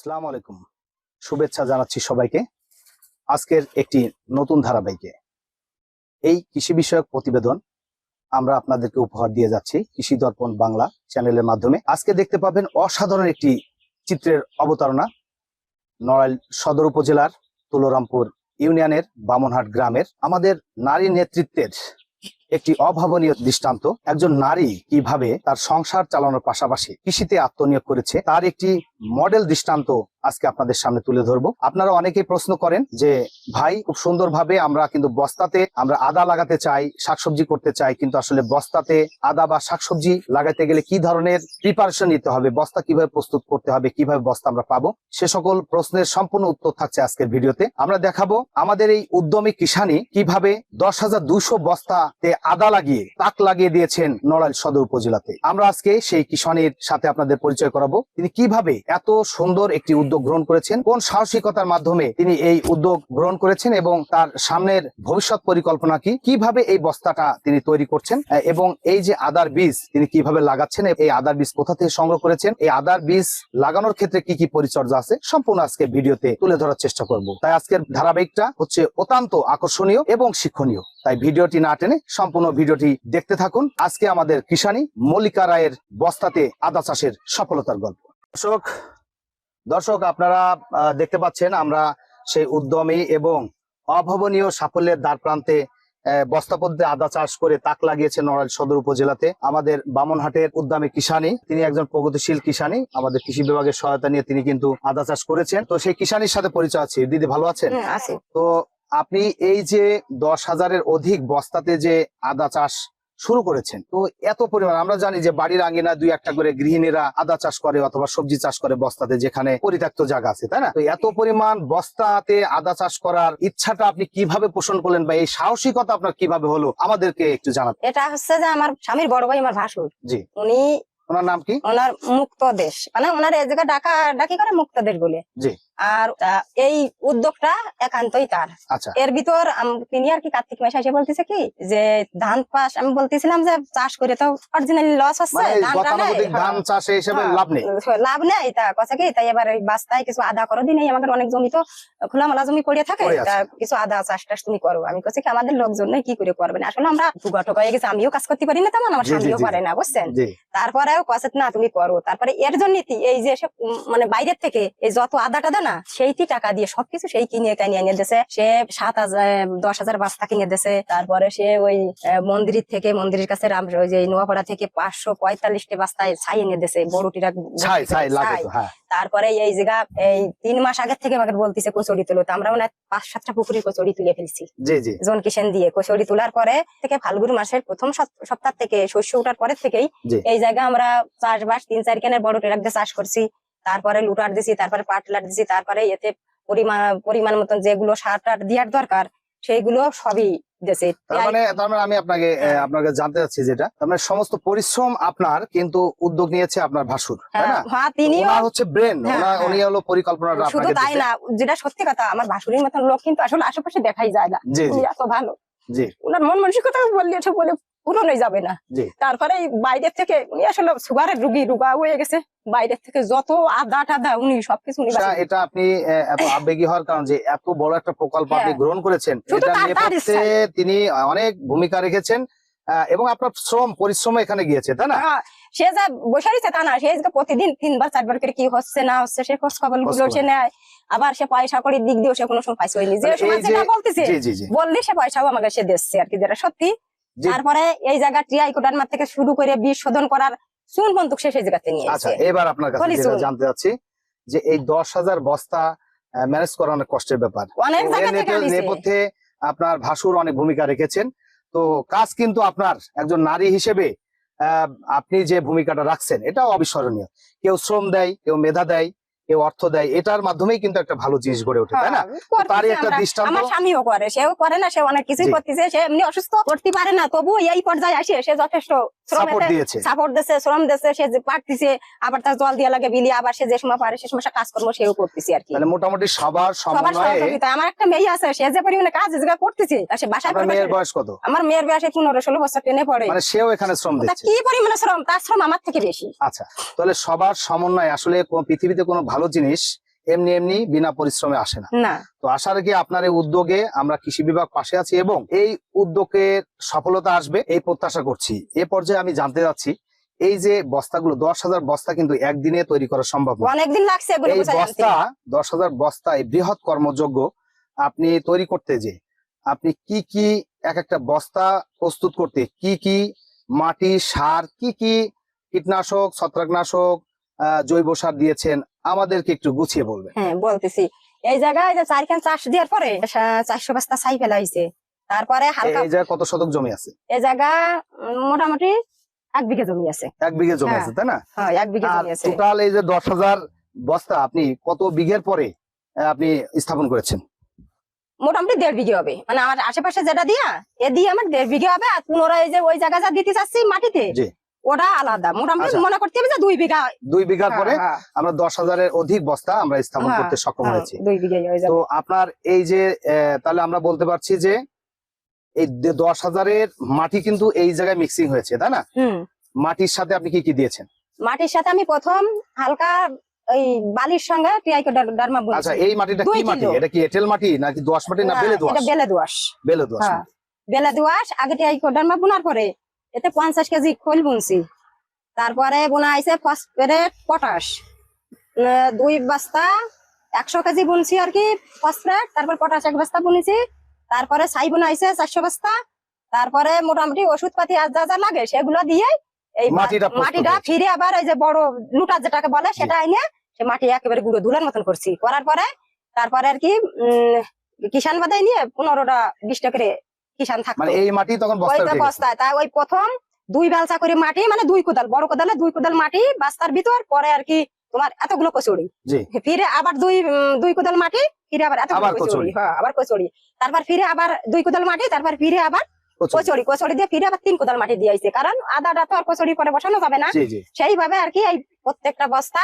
সালাম আলাইকুম। শুভেচ্ছা জানাচ্ছি সবাইকে। আজকের একটি নতুন ধারাবাহিকে। এই কৃষি বিষয়ক প্রতিবেদন আমরা আপনাদেরকে উপহার দিয়ে যাচ্ছি কৃষি দর্পণ বাংলা চ্যানেলের মাধ্যমে। আজকে দেখতে পাবেন অসাধারণ একটি চিত্রের অবতারণা। নড়াইল সদর উপজেলার তুলরামপুর ইউনিয়নের বামনহাট গ্রামের আমাদের নারী নেতৃত্বের একটি অভাবনীয় দৃষ্টান্ত। একজন নারী কীভাবে তার সংসার চালানোর পাশাপাশি কৃষিতে আত্মনিয়োগ করেছে, তার একটি মডেল দৃষ্টান্ত আজকে আপনাদের সামনে তুলে ধরবো। আপনারা অনেকেই প্রশ্ন করেন যে, ভাই, খুব সুন্দরভাবে আমরা কিন্তু বস্তাতে আমরা আদা লাগাতে চাই, শাকসবজি করতে চাই, কিন্তু আসলে বস্তাতে আদা বা শাকসবজি লাগাতে গেলে কি ধরনের প্রিপারেশন নিতে হবে, বস্তা কীভাবে প্রস্তুত করতে হবে, কীভাবে বস্তা আমরা পাবো? সে সকল প্রশ্নের সম্পূর্ণ উত্তর থাকছে আজকের ভিডিওতে। আমরা দেখাবো আমাদের এই উদ্যমী কিষানি কীভাবে দশ হাজার দুশো বস্তাতে আদা লাগিয়ে, তাক লাগিয়ে দিয়েছেন নড়াইল সদর উপজেলাতে। আমরা আজকে সেই কিষানের সাথে আপনাদের পরিচয় করাবো। তিনি কীভাবে এত সুন্দর একটি উদ্যোগ গ্রহণ করেছেন। কোন সাহসিকতার মাধ্যমে তিনি এই উদ্যোগ গ্রহণ করেছেন এবং তার সামনের ভবিষ্যৎ পরিকল্পনা কি? কীভাবে এই বস্তাটা তিনি তৈরি করছেন? এবং এই যে আদার বীজ তিনি কীভাবে লাগাচ্ছেন, এই আদার বীজ কোথা থেকে সংগ্রহ করেছেন? এই আদার বীজ লাগানোর ক্ষেত্রে কি কি পরিচর্যা আছে? সম্পূর্ণ আজকে ভিডিওতে তুলে ধরার চেষ্টা করব। তাই আজকের ধারাবাহিকটা হচ্ছে অত্যন্ত আকর্ষণীয় এবং শিক্ষণীয়। তাই ভিডিওটি না টেনে সম্পূর্ণ ভিডিওটি দেখতে থাকুন। আজকে আমাদের কিষানি মল্লিকা রায়ের বস্তাতে আদা চাষের সফলতার গল্প। দর্শক দর্শক আপনারা দেখতে পাচ্ছেন আমরা সেই উদ্যমী এবং অভাবনীয় সাফল্যের দ্বার প্রান্তে আহ, বস্তা পদ্ধতি আদা চাষ করে তাক লাগিয়েছে নড়াইল সদর উপজেলাতে। আমাদের বামনহাটের উদ্যমী কিষানি তিনি একজন প্রগতিশীল কিষানি আমাদের কৃষি বিভাগের সহায়তা নিয়ে তিনি কিন্তু আদা চাষ করেছেন। তো সেই কিষানির সাথে পরিচয় আছে। দিদি ভালো আছেন? তো আপনি এই যে দশ হাজারের অধিক বস্তাতে যে আদা চাষ শুরু করেছেন। তো এত পরিমাণ আমরা জানি যে বাড়ির আঙ্গিনা দুই একটা করে গৃহিণীরা আদা চাষ করে অথবা সবজি চাষ করে বস্তাতে যেখানে পরিত্যক্ত জায়গা আছে তাই না? তো এত পরিমাণ বস্তাতে আদা চাষ করার ইচ্ছাটা আপনি কীভাবে পোষণ করলেন বা এই সাহসিকতা আপনার কীভাবে হলো আমাদেরকে একটু জানাতে এটা হচ্ছে যে আমার স্বামীর বড় ভাই আমার ভাসুর। জি। উনি ওনার নাম কি? ওনার মুক্ত দেশ মানে ওনার এই জায়গা ডাকা ডাকি করে মুক্ত দেশ বলে। জি। আর এই উদ্যোগটা একান্তই তার। আচ্ছা। এর ভিতর তিনি আর কি কার্তিক মাসে এসে বলতেছে কি যে ধান পাস আমি বলতেছিলাম যে চাষ করে তো অরিজিনালি লস হচ্ছে মানে গতানুগতিক হ্যাঁ। ধান চাষে হিসেবে হ্যাঁ, লাভ নেই। লাভ নেই তা কথা কি? তাই এবার বাস্তায় কিছু আদা করো দিন আমাদের অনেক জমি তো খোলামেলা জমি পড়ে থাকে তা কিছু আদা চাষ টাস তুমি করো। আমি কাছে কি আমাদের লোকজন কি করে করবে না? আসলে আমরা টুকা হয়ে গেছে আমিও কাজ করতে পারি না তেমন আমার স্বামীও পারে না বুঝছেন? তারপরেও কাছে না তুমি করো। তারপরে এর জন্য এই যে মানে বাইরের থেকে এই যত আদা টাদা না সেইটি টাকা দিয়ে সবকিছু সেই কিনে কিনে এনে দিয়েছে সে সাত হাজার দশ হাজার বাস্তা কিনে দিয়েছে তারপরে সে ওই আহ, মন্দিরের থেকে মন্দিরের কাছে রাম ওই যে নোয়াপাড়া থেকে পাঁচশো পঁয়তাল্লিশটি বস্তায় ছাই এনে দিয়েছে বড়টিরা হ্যাঁ। তারপরে এই জায়গা এই তিন মাস আগের থেকে আমাকে বলতেছে কচুরি তুলো। তো আমরা মানে পাঁচ সাতটা পুকুরের কচুরি তুলে ফেলছি। জন কিষেন দিয়ে কচুরি তোলার পরে থেকে ফাল্গুন মাসের প্রথম সপ- সপ্তাহ থেকে শস্য ওঠার পরে থেকেই এই জায়গা আমরা চাষবাস তিন চার কেনের বড় ট্রাক দিয়ে চাষ করছি। তারপরে লুটার দিছি তারপরে পাটলার দিছি তারপরে এতে পরিমাণ পরিমাণ মতন যেগুলো সার টার দেওয়ার দরকার সেইগুলো সবই তার মানে তার মানে আমি আপনাকে হ্যাঁ। আপনাকে জানতে চাচ্ছি যেটা। তার মানে সমস্ত পরিশ্রম আপনার কিন্তু উদ্যোগ নিয়েছে আপনার ভাসুর হ্যাঁ তিনিও হচ্ছে ব্রেন হ্যাঁ, হ্যাঁ। উনি হলো পরিকল্পনাটা শুধু তাই না যেটা সত্যি কথা আমার ভাসুরের মতন লোক কিন্তু আসলে আশেপাশে দেখাই যায় না। উনি এত ভালো। জি। ওনার মন মানসিকতা বললে বলে পূরণ হয়ে যাবে না। তারপরে বাইরের থেকে উনি আসলে সুগারের রুগী রুগা হয়ে গেছে। বাইরের থেকে যত আধা টাধা উনি সবকিছু এটা আপনি এত আবেগী হওয়ার কারণ যে এত বড় একটা প্রকল্প আপনি হ্যাঁ। গ্রহণ করেছেন তিনি অনেক ভূমিকা রেখেছেন এবং আপনার শ্রম পরিশ্রম এখানে গিয়েছে তাই না? হ্যাঁ, সে যা বসে রয়েছে তা না সে প্রতিদিন তিনবার চারবার করে কি হচ্ছে না হচ্ছে সে খোঁজ খবরগুলো সে নেয় আবার সে পয়সা করে দিক দিয়েও সে কোনো সময় যে মানে বলতেছে বললে সে পয়সাও আমাকে সে দিচ্ছে আর কি যেটা সত্যি। তারপরে এই জায়গা ট্রিয়াই কোটার মার থেকে শুরু করে বীজ শোধন করার চুন বন্দুক সে সেই জায়গাতে নিয়ে আচ্ছা এবার আপনার কাছে জানতে চাচ্ছি যে এই দশ হাজার বস্তা ম্যানেজ করা অনেক কষ্টের ব্যাপার। অনেক এবং জায়গা থেকে নেপথ্যে- আপনার ভাসুর অনেক ভূমিকা রেখেছেন। তো কাজ কিন্তু আপনার একজন নারী হিসেবে আহ, আপনি যে ভূমিকাটা রাখছেন এটাও অবিস্মরণীয়। কেউ শ্রম দেয় কেউ মেধা দেয় অর্থ দেয় এটার মাধ্যমেই কিন্তু একটা ভালো জিনিস গড়ে ওঠে তাই না? তার করতেছে তারই একটা দৃষ্টান্ত আমার স্বামীও করে সেও করে না সে অনেক কিছুই করতেছে সে এমনি অসুস্থ করতে পারে না তবু এই পর্যায়ে আসে সে যথেষ্ট সাপোর্ট দিয়েছে। সাপোর্ট দিচ্ছে শ্রম সে যে পারতেছে আবার তার জল দিয়ে লাগে বিলি আবার সে যে সময় পারে সে সময় সে কাজকর্ম সেও করতেছে আর কি। তাহলে মোটামুটি সবার সহযোগিতা আমার একটা মেয়ে আছে সে যে পরিমাণে কাজ করতেছে সে মেয়ের বয়স কত? আমার মেয়ের বয়সে পনেরো ষোলো বছর টেনে পড়ে। মানে সেও এখানে শ্রম দিচ্ছে। কি পরিমাণে শ্রম? তার শ্রম আমার থেকে বেশি। আচ্ছা তাহলে সবার সমন্বয় আসলে পৃথিবীতে কোনো ভালো জিনিস এমনি এমনি বিনা পরিশ্রমে আসে না। তো আশা রাখি আপনার এই উদ্যোগে আমরা কৃষি বিভাগ পাশে আছি এবং এই উদ্যোগের সফলতা আসবে এই প্রত্যাশা করছি। এ পর্যায়ে আমি জানতে চাচ্ছি এই যে বস্তাগুলো দশ হাজার বস্তা কিন্তু একদিনে তৈরি করা সম্ভব অনেকদিন লাগছে এই বস্তা দশ হাজার বস্তা এই বৃহৎ কর্মযোগ্য আপনি তৈরি করতে যে আপনি কি কি এক একটা বস্তা প্রস্তুত করতে কি কি মাটি সার কি কি কীটনাশক ছত্রাকনাশক আহ, জৈব সার দিয়েছেন আমাদেরকে একটু গুছিয়ে বলবেন। হ্যাঁ বলতেছি। এই জায়গায় যে চারখান চাষ দেওয়ার পরে চারশো বস্তা ছাই ফেলাইছে তারপরে হালকা এই কত শতক জমি আছে? এই জায়গা মোটামুটি এক বিঘা জমি আছে। এক বিঘে জমি হ্যাঁ। আছে তাই না? হ্যাঁ এক বিঘা জমি আছে। টোটাল এই যে দশ হাজার বস্তা আপনি কত বিঘের পরে আপনি স্থাপন করেছেন? মোটামুটি দেড় বিঘে হবে। মানে আমার আশেপাশে যেটা দিয়া এ দিয়ে আমার দেড় বিঘে হবে। আর পুনরায় যে ওই জায়গা যা দিতে চাচ্ছি মাটিতে। ওটা আলাদা। মোটামুটি আচ্ছা। মনে করতে হবে যে দুই বিঘা দুই বিঘার পরে হ্যাঁ, আমরা দশ হাজারের অধিক বস্তা আমরা স্থাপন হ্যাঁ, করতে সক্ষম হ্যাঁ, হয়েছি। বিঘে তো আপনার এই যে তাহলে আমরা বলতে পারছি যে এই দশ হাজারের মাটি কিন্তু এই জায়গায় মিক্সিং হয়েছে তাই না? মাটির সাথে আপনি কি কি দিয়েছেন? মাটির সাথে আমি প্রথম হালকা ওই বালির সঙ্গে ডারমা আচ্ছা এই মাটিটা কি মাটি? এটা কি এঁটেল মাটি নাকি দোয়াশ মাটি না বেলে দোয়াশ এটা বেলে দোয়াশ বেলে দোয়াশ হ্যাঁ। বেলে দোয়াশ আগে টিয়াইকো ডারমা বুনার পরে এতে পঞ্চাশ কেজি খোল বুনছি। তারপরে বোনা আইছে ফসফেট পটাশ। দুই বস্তা একশো কেজি বুনছি আর কি ফসফেট তারপর পটাশ এক বস্তা বুনেছি। তারপরে ছাই বোনা আইছে চারশো বস্তা। তারপরে মোটামুটি ওষুধ পাতি আর যা যা লাগে সেগুলো দিয়ে এই মাটিটা। ফিরে আবার এই যে বড় লুটা যেটাকে বলে সেটা এনে সে মাটি একেবারে গুঁড়ো ধুলার মতন করছি। করার পরে তারপরে আর কি উম কিষান বাদাই নিয়ে পনেরোটা বিশটা করে কিষান থাকতো। মানে এই মাটি তখন বস্তায় তাই ওই প্রথম দুই বেলচা করে মাটি মানে দুই কোদাল বড় কোদালে দুই কোদাল মাটি বাস্তার ভিতর পরে আর কি তোমার এতগুলো কচুরি। জি। ফিরে আবার দুই দুই কোদাল মাটি ফিরে আবার এতগুলো কচুরি। হ্যাঁ আবার কচুরি। তারপর ফিরে আবার দুই কোদাল মাটি তারপর ফিরে আবার কচুরি। কচুরি। দিয়ে ফিরে আবার তিন কোদাল মাটি দিয়েছে কারণ আদাটা তো আর কচুরি পরে বসানো যাবে না। সেইভাবে আর কি এই প্রত্যেকটা বস্তা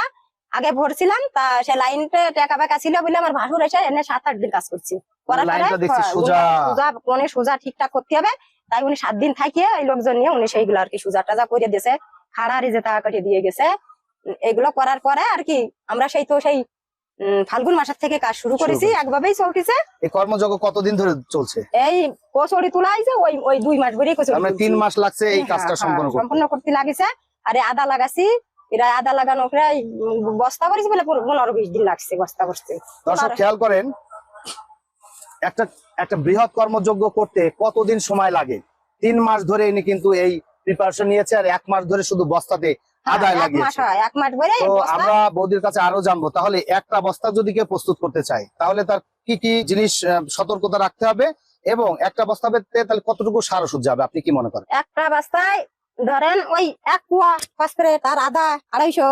আগে ভরছিলাম তা সে লাইনটা টেকা বেকা ছিল বলে আমার ভাসুর এসে এনে সাত আট দিন কাজ করছি। করার পরে হ্যাঁ, সোজা। কোনে সোজা ঠিকঠাক করতে হবে। তাই উনি সাত দিন থাকিয়ে এই লোকজন নিয়ে উনি সেইগুলো আর কি সোজা টাজা করে দিয়েছে। খাড়ারি যে টাকা কাটিয়ে দিয়ে গেছে। এগুলো করার পরে আর কি আমরা সেই তো সেই ফাল্গুন মাসের থেকে কাজ শুরু করেছি। একভাবেই চলতেছে। এই কর্মযজ্ঞ কতদিন ধরে চলছে? এই কচুরি তোলাইছে ওই ওই দুই মাস ধরেই কচুরি আমরা তিন মাস লাগছে এই হ্যাঁ, কাজটা হ্যাঁ, সম্পন্ন করতে। সম্পূর্ণ করতে লাগিছে। আরে আদা লাগাছি এরা আদা লাগানো প্রায় বস্তা করেছি বলে পনেরো বিশ দিন লাগছে বস্তা করতে। দর্শক খেয়াল করেন একটা একটা বৃহৎ কর্মযজ্ঞ করতে কতদিন সময় লাগে? তিন মাস ধরে ইনি কিন্তু এই প্রিপারেশন নিয়েছে আর এক মাস ধরে শুধু বস্তাতে আদায় হ্যাঁ, লাগিয়েছে মাস ধরে তো আমরা বৌদির কাছে আরও জানব তাহলে একটা বস্তা যদি কেউ প্রস্তুত করতে চায় তাহলে তার কি কি জিনিস সতর্কতা রাখতে হবে এবং একটা বস্তা পেতে তাহলে কতটুকু সার ওষুধ যাবে আপনি কি মনে করেন? একটা বস্তায় ধরেন ওই এক কুয়া ফসফেট তার আদা আড়াইশো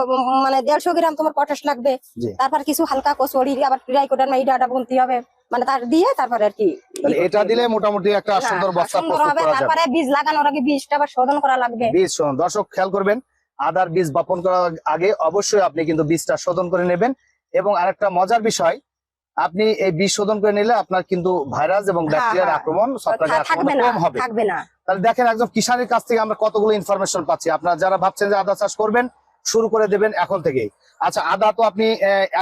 মানে দেড়শো গ্রাম তোমার পটাশ লাগবে। তারপর কিছু হালকা কচুরি আবার ফ্রাই করে ইটা আটা বুনতে হবে। মানে তার দিয়ে তারপরে আর কি এটা দিলে মোটামুটি একটা হ্যাঁ, সুন্দর বস্তা প্রস্তুত করা যাবে। তারপরে বীজ লাগানোর আগে বীজটা আবার শোধন করা লাগবে। বীজ শোধন। দর্শক খেয়াল করবেন আদার বীজ বপন করার আগে অবশ্যই আপনি কিন্তু বীজটা শোধন করে নেবেন। এবং আরেকটা মজার বিষয় আপনি এই বীজ শোধন করে নিলে আপনার কিন্তু ভাইরাস এবং ব্যাকটেরিয়ার হ্যাঁ। আক্রমণ কম হবে। থাকবে না। তাহলে দেখেন একজন কিষানের কাছ থেকে আমরা কতগুলো ইনফরমেশন পাচ্ছি। আপনারা যারা ভাবছেন যে আদা চাষ করবেন শুরু করে দেবেন এখন থেকে আচ্ছা আদা তো আপনি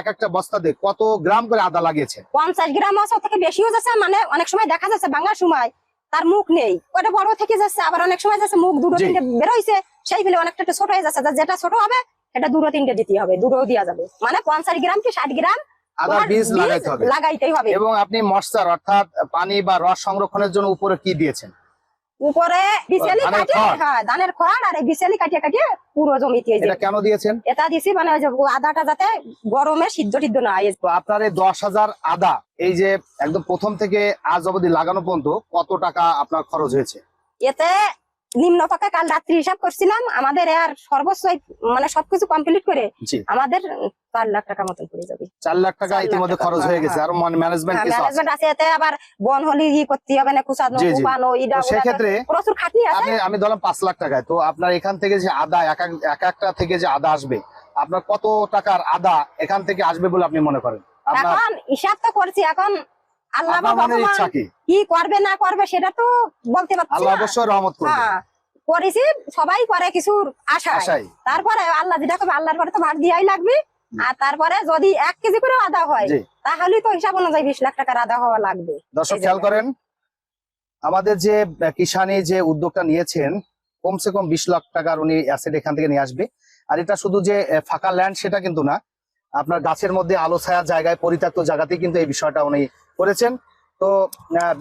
এক একটা বস্তাতে কত গ্রাম করে আদা লাগিয়েছেন? পঞ্চাশ গ্রাম থেকে বেশিও যাচ্ছে মানে অনেক সময় দেখা যাচ্ছে ভাঙার সময় তার মুখ নেই। ওটা বড় থেকে যাচ্ছে আবার অনেক সময় যাচ্ছে মুখ দুটো তিনটে বেরোইছে সেই ফেলে অনেকটা ছোট হয়ে যাচ্ছে। যেটা ছোট হবে সেটা দুটো তিনটে দিতে হবে দুটো দেওয়া যাবে। মানে পঞ্চাশ গ্রাম কি ষাট গ্রাম? আদার বীজ বীজ লাগাইতে হবে। লাগাইতেই হবে। এবং আপনি মশচার অর্থাৎ পানি বা রস সংরক্ষণের জন্য উপরে কি দিয়েছেন? উপরে বিচেলি কাটিয়ে? হ্যাঁ ধানের খড় আর এই কাটিয়ে কাটিয়ে পুরো জমিতে এটা কেন দিয়েছেন? এটা দিছি মানে ওই যে আদাটা যাতে গরমে সিদ্ধ টিদ্ধ না হয়। তো আপনার এই দশ হাজার আদা এই যে একদম প্রথম থেকে আজ অবধি লাগানো পর্যন্ত কত টাকা আপনার খরচ হয়েছে? এতে নিম্ন পক্ষে কাল রাত্রি হিসাব করছিলাম আমাদের আর সর্বোচ্চ মানে সবকিছু কমপ্লিট করে আমাদের চার লাখ টাকা মতন পড়ে যাবে। চার লাখ টাকা ইতিমধ্যে খরচ হয়ে হ্যাঁ, গেছে। আর ম্যানেজমেন্ট কিছু ম্যানেজমেন্ট আছে এতে আবার বন হলি ই করতে হবে না জি। কুপানো ইডা সেক্ষেত্রে প্রচুর খাটনি আছে। আপনি আমি ধরলাম পাঁচ লাখ টাকায়। তো আপনার এখান থেকে যে আদা এক এক- এক একটা থেকে যে আদা আসবে আপনার কত টাকার আদা এখান থেকে আসবে বলে আপনি মনে করেন? এখন হিসাব তো করছি এখন আল্লাহ কি? করবে না করবে সেটা তো বলতে পারছি হ্যাঁ করেছি সবাই করে কিছুর আশা আশাই তারপরে আল্লাহ যেটা করবে আল্লাহর পরে তো ভাগ দিয়াই লাগবে। আর তারপরে যদি এক কেজি করে আদা হয় তাহলে তো হিসাব অনুযায়ী বিশ লাখ টাকার আদা হওয়া লাগবে। দর্শক খেয়াল করেন আমাদের যে কিষানি যে উদ্যোগটা নিয়েছেন কমসে কম বিশ লাখ টাকার উনি অ্যাসেট এখান থেকে নিয়ে আসবে। আর এটা শুধু যে ফাঁকা ল্যান্ড সেটা কিন্তু না আপনার গাছের মধ্যে আলো ছায়া জায়গায় পরিত্যক্ত জায়গাতেই কিন্তু এই বিষয়টা উনি করেছেন। তো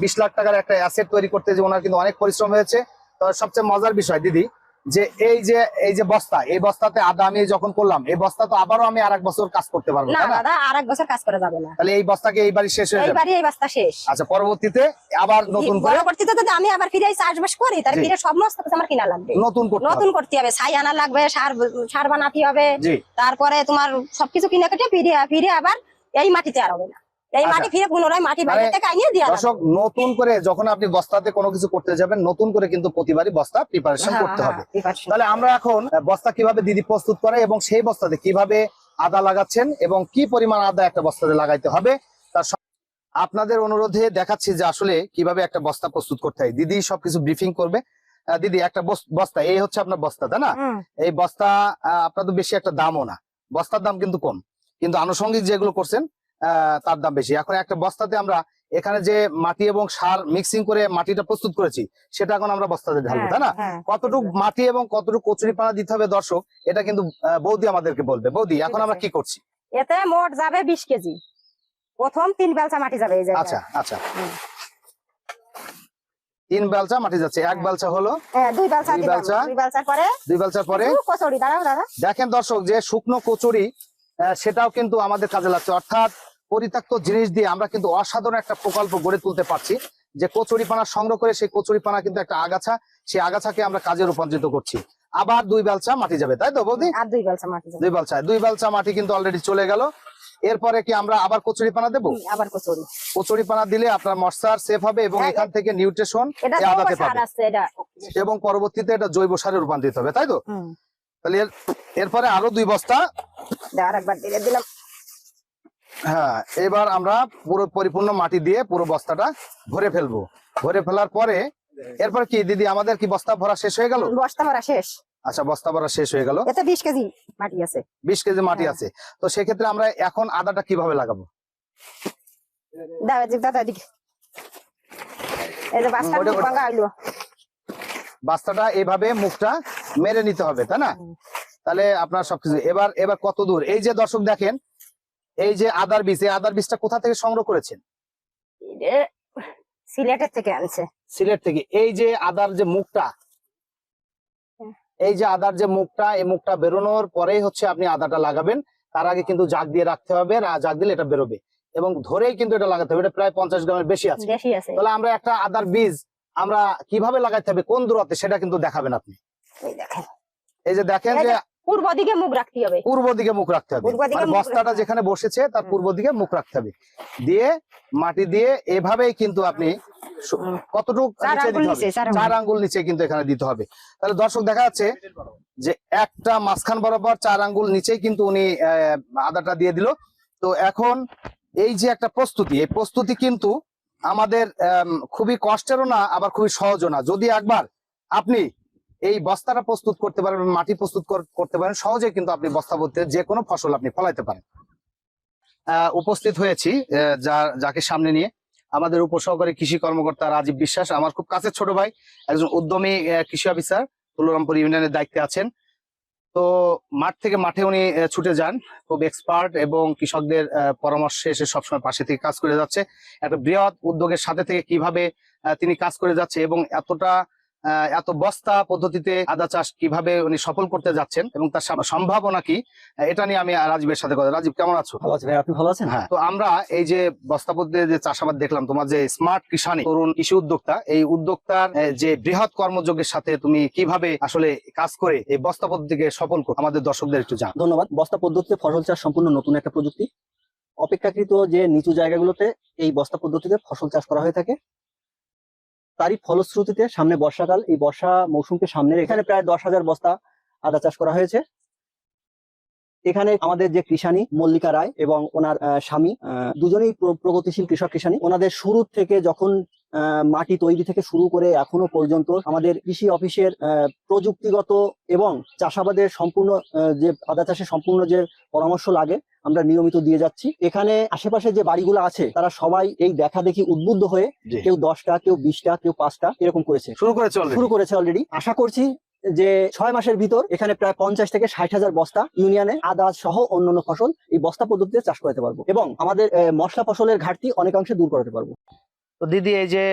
বিশ লাখ টাকার একটা অ্যাসেট তৈরি করতে যে ওনার কিন্তু অনেক পরিশ্রম হয়েছে। তো, সবচেয়ে মজার বিষয়, দিদি যে এই যে এই যে বস্তা এই বস্তাতে আদা আমি যখন করলাম এই বস্তা তো আবারও আমি আর বছর কাজ করতে পারব না দাদা আর এক বছর কাজ করে যাবে না। তাহলে এই বস্তাকে এইবারই শেষ হয়ে যাবে? এইবারই এই বাস্তা শেষ। আচ্ছা পরবর্তীতে আবার নতুন করে? পরবর্তীতে যদি আমি আবার ফিরে চাষবাস করি তাহলে জি। ফিরে সমস্ত কিছু আমার কিনা লাগবে। নতুন করতে নতুন করতে হবে ছাই আনা লাগবে সার সার বানাতে হবে। জি। তারপরে তোমার সবকিছু কিনে কেটে ফিরে ফিরে আবার এই মাটিতে আর হবে না। এই আচ্ছা। মাটি ফিরে পুনরায় মাটি বাইরে মানে থেকে আনিয়ে দিয়া দর্শক নতুন করে যখন আপনি বস্তাতে কোনো কিছু করতে যাবেন নতুন করে কিন্তু প্রতিবারই বস্তা প্রিপারেশন হ্যাঁ, করতে হবে। তাহলে আমরা এখন বস্তা কীভাবে দিদি প্রস্তুত করে এবং সেই বস্তাতে কীভাবে আদা লাগাচ্ছেন এবং কি পরিমাণ আদা একটা বস্তাতে লাগাইতে হবে তার আপনাদের অনুরোধে দেখাচ্ছি যে আসলে কীভাবে একটা বস্তা প্রস্তুত করতে হয়। দিদি সবকিছু ব্রিফিং করবে। দিদি একটা বস্তা এই হচ্ছে আপনার বস্তা তাই না? এই বস্তা আপনার তো বেশি একটা দামও না। বস্তার দাম কিন্তু কম। কিন্তু আনুষঙ্গিক যেগুলো করছেন তার দাম বেশি। এখন একটা বস্তাতে আমরা এখানে যে মাটি এবং সার মিক্সিং করে মাটিটা প্রস্তুত করেছি সেটা এখন আমরা বস্তাতে ঢালবো তাই না? হ্যাঁ, কতটুকু মাটি এবং কতটুকু কচুরি পানা দিতে হবে দর্শক এটা কিন্তু বৌদি আমাদেরকে বলবে। বৌদি এখন আমরা কি করছি? এতে মোট যাবে বিশ কেজি। প্রথম তিন বেলচা মাটি যাবে আচ্ছা আচ্ছা। তিন বেলচা মাটি যাচ্ছে এক হ্যাঁ। বেলচা হলো? হ্যাঁ, দুই বেলচা দুই বেলচার পরে দেখেন দর্শক যে শুকনো কচুরি সেটাও কিন্তু আমাদের কাজে লাগছে। অর্থাৎ পরিত্যক্ত জিনিস দিয়ে আমরা কিন্তু অসাধারণ একটা প্রকল্প গড়ে তুলতে পারছি যে কচুরি পানা সংগ্রহ করে সেই কচুরি পানা কিন্তু একটা আগাছা সেই আগাছাকে আমরা কাজে রূপান্তরিত করছি। আবার দুই বেলচা মাটি যাবে তাই তো বৌদি? দুই বেলচা মাটি দুই বেলচা দুই বেলচা মাটি কিন্তু অলরেডি চলে গেল। এরপরে কি আমরা আবার কচুরি পানা দেবো? আবার কচুরি। কচুরি পানা দিলে আপনার মশার সেফ হবে এবং হ্যাঁ, এখান থেকে নিউট্রিশন আদাতে পাবে। এবং পরবর্তীতে এটা জৈব সারে রূপান্তরিত হবে তাই তো? তাহলে এরপরে আরও দুই বস্তা। আরেকবার দিলাম। হ্যাঁ এবার আমরা পুরো পরিপূর্ণ মাটি দিয়ে পুরো বস্তাটা ভরে ফেলব। ভরে ফেলার পরে এরপর কি দিদি আমাদের কি বস্তা ভরা শেষ হয়ে গেল? বস্তা ভরা শেষ। আচ্ছা বস্তা ভরা শেষ হয়ে গেল। এতে বিশ কেজি মাটি আছে। বিশ কেজি মাটি হ্যাঁ। আছে। তো সেক্ষেত্রে আমরা এখন আদাটা কীভাবে লাগাবো? দাও দাদা এদিকে। এই যে বাস্তা ওটা- ওটা- ভাঙা বাস্তাটা এইভাবে মুখটা মেরে নিতে হবে তাই না? তাহলে আপনার সবকিছু এবার এবার কত দূর? এই যে দর্শক দেখেন এই যে আদার বীজ এই আদার বীজটা কোথা থেকে সংগ্রহ করেছেন? সিলেটের থেকে আনছে। সিলেট থেকে। এই যে আদার যে মুখটা এই যে আদার যে মুখটা এই মুখটা বেরোনোর পরেই হচ্ছে আপনি আদাটা লাগাবেন। তার আগে কিন্তু জাগ দিয়ে রাখতে হবে আর জাগ দিলে এটা বেরোবে। এবং ধরেই কিন্তু এটা লাগাতে হবে। এটা প্রায় পঞ্চাশ গ্রামের বেশি আছে। বেশি আছে। তাহলে আমরা একটা আদার বীজ আমরা কীভাবে লাগাইতে হবে কোন দূরত্বে সেটা কিন্তু দেখাবেন আপনি। এই যে দেখেন যে পূর্ব দিকে মুখ রাখতে হবে। পূর্ব দিকে মুখ রাখতে হবে। পূর্ব দিকে মানে বস্তাটা। যেখানে বসেছে তার পূর্ব দিকে মুখ রাখতে হবে। দিয়ে মাটি দিয়ে এভাবেই কিন্তু আপনি কতটুকু চার আঙ্গুল নিচে, কিন্তু এখানে দিতে হবে। তাহলে দর্শক দেখা যাচ্ছে যে একটা মাঝখান বরাবর চার আঙ্গুল নিচেই কিন্তু উনি আহ, আদাটা দিয়ে দিল। তো এখন এই যে একটা প্রস্তুতি এই প্রস্তুতি কিন্তু আমাদের আম, খুবই কষ্টেরও না আবার খুবই সহজও না। যদি একবার আপনি এই বস্তাটা প্রস্তুত করতে পারেন, মাটি প্রস্তুত করতে পারেন সহজে কিন্তু আপনি বস্তা বলতে যে কোনো ফসল আপনি ফলাইতে পারেন। উপস্থিত হয়েছি যা- যাকে সামনে নিয়ে আমাদের উপসহকারী কৃষি কর্মকর্তা রাজীব বিশ্বাস, আমার খুব কাছের ছোট ভাই, একজন উদ্যমী কৃষি অফিসার, তুলরামপুর ইউনিয়নের দায়িত্বে আছেন। তো মাঠ থেকে মাঠে উনি ছুটে যান, খুব এক্সপার্ট এবং কৃষকদের পরামর্শে এসে সবসময় পাশে থেকে কাজ করে যাচ্ছে। একটা বৃহৎ উদ্যোগের সাথে থেকে কীভাবে তিনি কাজ করে যাচ্ছে এবং এতটা এত বস্তা পদ্ধতিতে আদা চাষ কীভাবে উনি সফল করতে যাচ্ছেন এবং তার সম্ভাবনা কি এটা নিয়ে আমি রাজীবের সাথে কথা রাজীব কেমন আছো? ভালো আছি ভাই আপনি ভালো আছেন? হ্যাঁ তো আমরা এই যে বস্তা পদ্ধতিতে যে চাষাবাদ দেখলাম তোমার যে স্মার্ট কিষানি তরুণ কৃষি উদ্যোক্তা এই উদ্যোক্তার যে বৃহৎ কর্মযোগের সাথে তুমি কীভাবে আসলে কাজ করে এই বস্তা পদ্ধতিকে সফল করো আমাদের দর্শকদের একটু জান। ধন্যবাদ। বস্তা পদ্ধতিতে ফসল চাষ সম্পূর্ণ নতুন একটা প্রযুক্তি। অপেক্ষাকৃত যে নিচু জায়গাগুলোতে এই বস্তা পদ্ধতিতে ফসল চাষ করা হয়ে থাকে। তারই ফলশ্রুতিতে সামনে বর্ষাকাল, এই বর্ষা মৌসুমকে সামনে এখানে প্রায় দশ হাজার বস্তা আদা চাষ করা হয়েছে। এখানে আমাদের যে কৃষানি, মল্লিকা রায় এবং ওনার স্বামী দুজনেই প্রগতিশীল কৃষক কৃষানি। ওনাদের শুরু থেকে যখন মাটি তৈরি থেকে শুরু করে এখনও পর্যন্ত আমাদের কৃষি অফিসের প্রযুক্তিগত এবং চাষাবাদের সম্পূর্ণ যে আদা চাষের সম্পূর্ণ যে পরামর্শ লাগে আমরা নিয়মিত দিয়ে যাচ্ছি। এখানে আশেপাশে যে বাড়িগুলো আছে তারা সবাই এই দেখা দেখি উদ্বুদ্ধ হয়ে। কেউ দশটা কেউ বিশটা কেউ পাঁচটা এরকম করেছে। শুরু করেছে শুরু করেছে অলরেডি আশা করছি যে ছয় মাসের ভিতর এখানে প্রায় পঞ্চাশ থেকে ষাট হাজার বস্তা ইউনিয়নে আদা সহ অন্যান্য ফসল এই বস্তা পদ্ধতিতে চাষ করতে পারব এবং আমাদের মশলা ফসলের ঘাটতি অনেকাংশে দূর করতে পারব। তো দিদি এই যে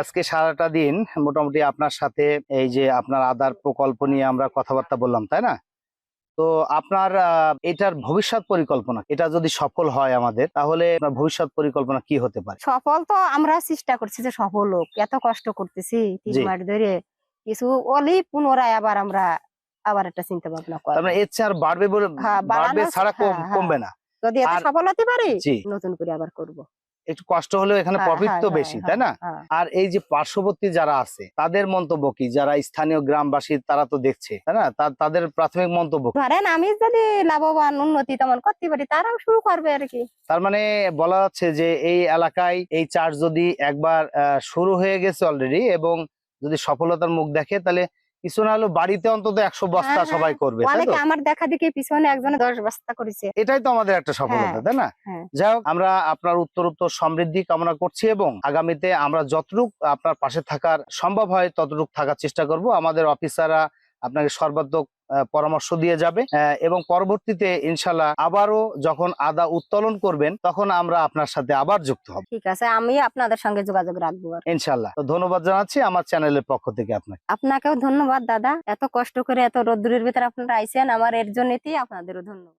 আজকে সারাটা দিন মোটামুটি আপনার সাথে এই যে আপনার আদার প্রকল্প নিয়ে আমরা কথাবার্তা বললাম তাই না? তো আপনার এটার ভবিষ্যৎ পরিকল্পনা এটা যদি সফল হয় আমাদের তাহলে ভবিষ্যৎ পরিকল্পনা কি হতে পারে? সফল তো আমরা চেষ্টা করছি যে সফল হোক। এত কষ্ট করতেছি তিন জি। মাস ধরে। কিছু অলি পুনরায় আবার আমরা আবার একটা চিন্তা ভাবনা তার করব মানে এর চেয়ে আর বাড়বে বলে হ্যাঁ, বাড়বে ছাড়া হ্যাঁ, হ্যাঁ। কমবে না। যদি এত সফল হতে পারি নতুন করে আবার করব। একটু কষ্ট হলেও এখানে হ্যাঁ, প্রফিট হ্যাঁ, তো হ্যাঁ, বেশি হ্যাঁ, তাই না হ্যাঁ। আর এই যে পার্শ্ববর্তী যারা আছে তাদের মন্তব্য কি যারা স্থানীয় গ্রামবাসী তারা তো দেখছে তাই না তাদের প্রাথমিক মন্তব্য? ধরেন আমি যদি লাভবান উন্নতি তেমন করতে পারি তারাও শুরু করবে আর কি তার মানে বলা যাচ্ছে যে এই এলাকায় এই চাষ যদি একবার শুরু হয়ে গেছে অলরেডি এবং যদি সফলতার মুখ দেখে তাহলে কিছু না হলেও বাড়িতে অন্তত একশো বস্তা হ্যাঁ, সবাই করবে অনেকে আমার দেখা দেখি পিছনে একজনে দশ বস্তা করেছে। এটাই তো আমাদের একটা সফলতা হ্যাঁ, তাই না? হ্যাঁ। যাই হোক আমরা আপনার উত্তর উত্তর সমৃদ্ধি কামনা করছি এবং আগামীতে আমরা যতটুক আপনার পাশে থাকার সম্ভব হয় ততটুক থাকার চেষ্টা করব। আমাদের অফিসাররা আপনাকে সর্বাত্মক পরামর্শ দিয়ে যাবে। এবং পরবর্তীতে ইনশাল্লাহ আবারও যখন আদা উত্তোলন করবেন তখন আমরা আপনার সাথে আবার যুক্ত হব। ঠিক আছে আমি আপনাদের সঙ্গে যোগাযোগ রাখব ইনশাল্লাহ তো ধন্যবাদ জানাচ্ছি আমার চ্যানেলের পক্ষ থেকে আপনাকে। আপনাকেও ধন্যবাদ দাদা। এত কষ্ট করে এত রোদ্দুরের ভিতরে আপনারা আইছেন আমার এর জন্যই আপনাদেরও ধন্যবাদ।